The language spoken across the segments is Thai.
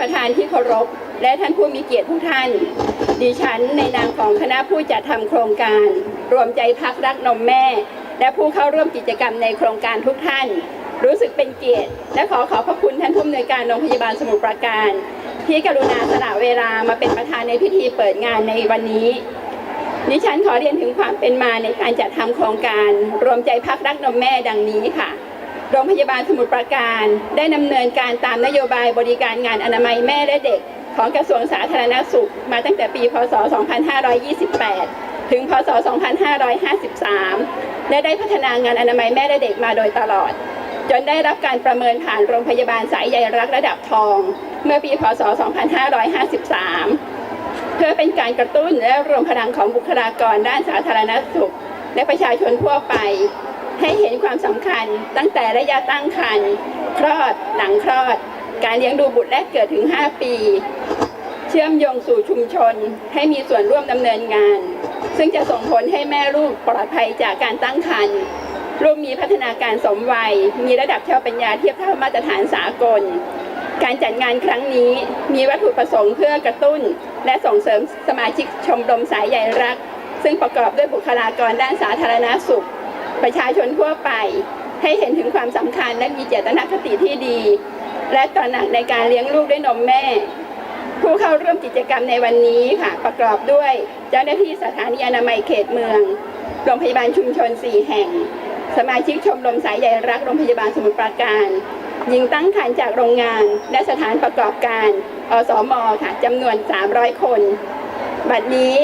ประธานที่เคารพ และท่านผู้มีเกียรติทุกท่าน ดิฉันในนามของคณะผู้จัดทำโครงการ รวมใจพักรักนมแม่ และผู้เข้าร่วมกิจกรรมในโครงการทุกท่าน รู้สึกเป็นเกียรติ และขอขอบพระคุณท่านผู้อำนวยการโรงพยาบาลสมุทรปราการ ที่กรุณาสละเวลามาเป็นประธานในพิธีเปิดงานในวันนี้ดิฉันขอเรียนถึงความเป็นมาในการจัดทำโครงการ รวมใจพักรักนมแม่ดังนี้ค่ะ โรงพยาบาลสมุทรปราการได้ดำเนินการตามนโยบายบริการงานอนามัยแม่และเด็ก ของกระทรวงสาธารณสุข มาตั้งแต่ปี พศ 2528 ถึง พศ 2553 และได้พัฒนางานอนามัยแม่และเด็กมาโดยตลอด จนได้รับการประเมินผ่านโรงพยาบาลสายใยรักระดับทอง เมื่อปี พศ 2553 เพื่อเป็นการกระตุ้นและรวมพลังของบุคลากรด้านสาธารณสุข และประชาชนทั่วไป ให้เห็นความสำคัญตั้งแต่ระยะตั้งครรภ์คลอดหลังคลอด การเลี้ยงดูบุตรแรกเกิดถึง 5 ปี เชื่อมโยงสู่ชุมชนให้มีส่วนร่วมดำเนินงาน ซึ่งจะส่งผลให้แม่ลูกปลอดภัยจากการตั้งครรภ์ลูกมีพัฒนาการสมวัย มีระดับเท่าปัญญาเทียบเท่ามาตรฐานสากล การจัดงานครั้งนี้มีวัตถุประสงค์เพื่อกระตุ้น และส่งเสริมสมาชิกชมรมสายใยรัก ซึ่งประกอบด้วยบุคลากรด้านสาธารณสุข ประชาชนทั่วไป ให้เห็นถึงความสำคัญและมีเจตนาคติที่ดี และตระหนักในการเลี้ยงลูกด้วยนมแม่ ผู้เข้าร่วมกิจกรรมในวันนี้ค่ะ ประกอบด้วยเจ้าหน้าที่สถานีอนามัยเขตเมือง โรงพยาบาลชุมชน 4 แห่ง สมาชิกชมรมสายใยรักโรงพยาบาลสมุทรปราการหญิงตั้งครรภ์จากโรงงานและสถานประกอบการ อสมค่ะจำนวน 300 คน บัดนี้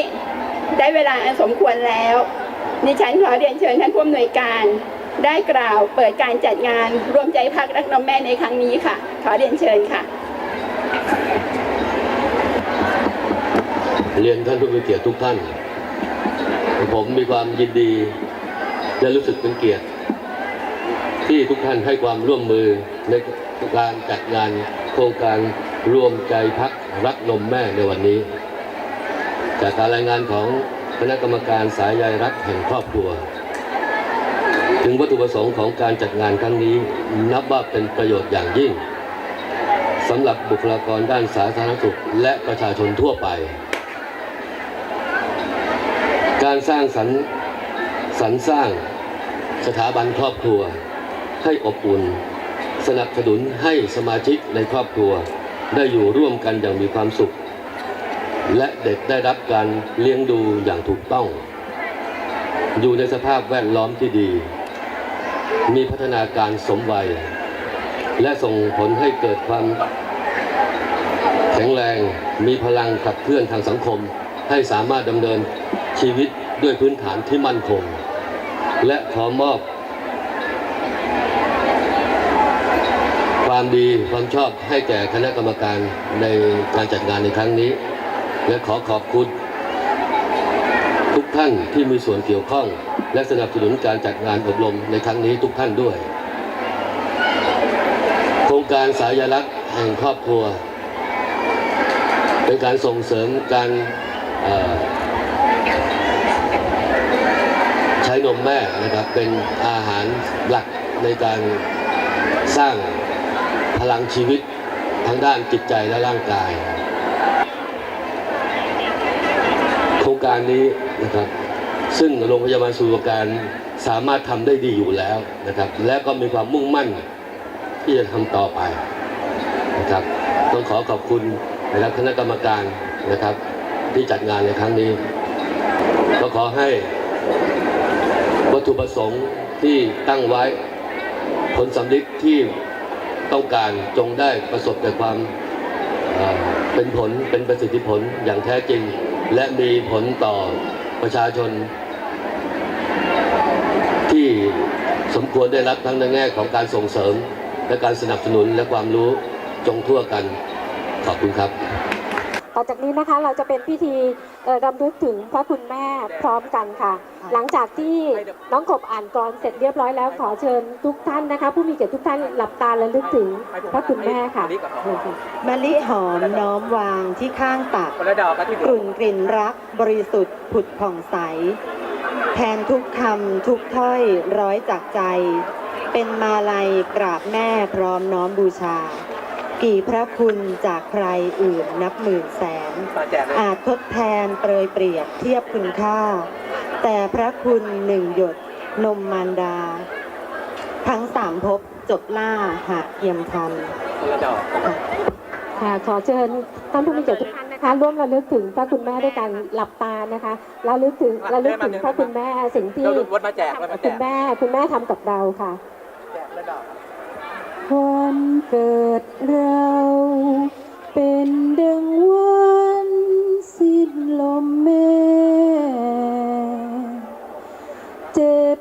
ได้เวลาอันสมควรแล้ว ดิฉันขอเรียนเชิญท่านผู้อำนวยการได้กล่าวเปิดการจัดงานรวมใจพักรักนมแม่ในครั้งนี้ค่ะ ขอเรียนเชิญค่ะ เรียนท่านผู้มีเกียรติทุกท่าน ผมมีความยินดี และรู้สึกเป็นเกียรติ ที่ทุกท่านให้ความร่วมมือในการจัดงานโครงการรวมใจพักรักนมแม่ในวันนี้ จากการรายงานของ คณะกรรมการสายใยรักแห่งครอบครัว ถึงวัตถุประสงค์ของการจัดงานครั้งนี้นับว่าเป็นประโยชน์อย่างยิ่งสำหรับบุคลากรด้านสาธารณสุขและประชาชนทั่วไป การสร้างสรรสรรสร้างสถาบันครอบครัว ให้อบอุ่น สนับสนุนให้สมาชิกในครอบครัว ได้อยู่ร่วมกันอย่างมีความสุข และเด็กได้รับการเลี้ยงดูอย่างถูกต้อง อยู่ในสภาพแวดล้อมที่ดี มีพัฒนาการสมวัย และส่งผลให้เกิดความแข็งแรง มีพลังขับเคลื่อนทางสังคม ให้สามารถดำเนินชีวิตด้วยพื้นฐานที่มั่นคง และขอมอบ ความดีความชอบให้แก่คณะกรรมการในการจัดงานในครั้งนี้ และขอขอบคุณทุกท่านที่มีส่วนเกี่ยวข้อง และสนับสนุนการจัดงานอบรมในครั้งนี้ทุกท่านด้วย โครงการสายลักษณ์แห่งครอบครัว เป็นการส่งเสริมการใช้นมแม่นะครับเป็นอาหารหลักในการสร้างพลังชีวิตทั้งด้านจิตใจและร่างกาย โครงการนี้นะครับ ซึ่งโรงพยาบาลสูรการสามารถทำได้ดีอยู่แล้วนะครับ และก็มีความมุ่งมั่นที่จะทำต่อไปนะครับต้องขอขอบคุณนะครับคณะกรรมการนะครับ ที่จัดงานในครั้งนี้ ก็ขอให้วัตถุประสงค์ที่ตั้งไว้ผลสำลิดที่ต้องการจงได้ประสบแต่ความเป็นผลเป็นประสิทธิผลอย่างแท้จริง และมีผลต่อประชาชน ที่สมควรได้รับทั้งในแง่ของการส่งเสริม และการสนับสนุนและความรู้จงทั่วกัน ขอบคุณครับ ต่อจากนี้นะคะเราจะเป็นพิธีเอ่อรำลึกถึงพระคุณแม่พร้อมกันค่ะ หลังจากที่น้องกบอ่านกรอนเสร็จเรียบร้อยแล้วขอเชิญทุกท่านนะคะ ผู้มีเกียรติทุกท่านหลับตาและลึกถึงพระคุณแม่ค่ะเชิญค่ะมะลิหอมน้อมวางที่ข้างตักคนละดอกก็ที่กลุ่นกลิ่นรักบริสุทธิ์ผุดผ่องใส แทนทุกคำทุกถ้อยร้อยจากใจ เป็นมาลัยกราบแม่พร้อมน้อมบูชา กี่พระคุณจากใครอื่นนับหมื่นแสน อาจทดแทนเปรยเปรียบเทียบคุณค่า แต่พระคุณหนึ่งหยดนมมารดา ทั้งสามภพจบล่าหากเทียมทันค่ะขอเชิญท่านผู้มีเกียรติทุกท่านนะคะร่วมระลึกถึงพระคุณแม่ด้วยการหลับตานะคะระลึกถึงระลึกถึงพระคุณแม่สิ่งที่เดี๋ยววัดมาแจกวัดมาแจคุกณแม่คุณแม่ทำกับเราค่ะแจกแล้วดอก วันเกิดเราเป็นดังวันสิ้นลมแม่เจ็บ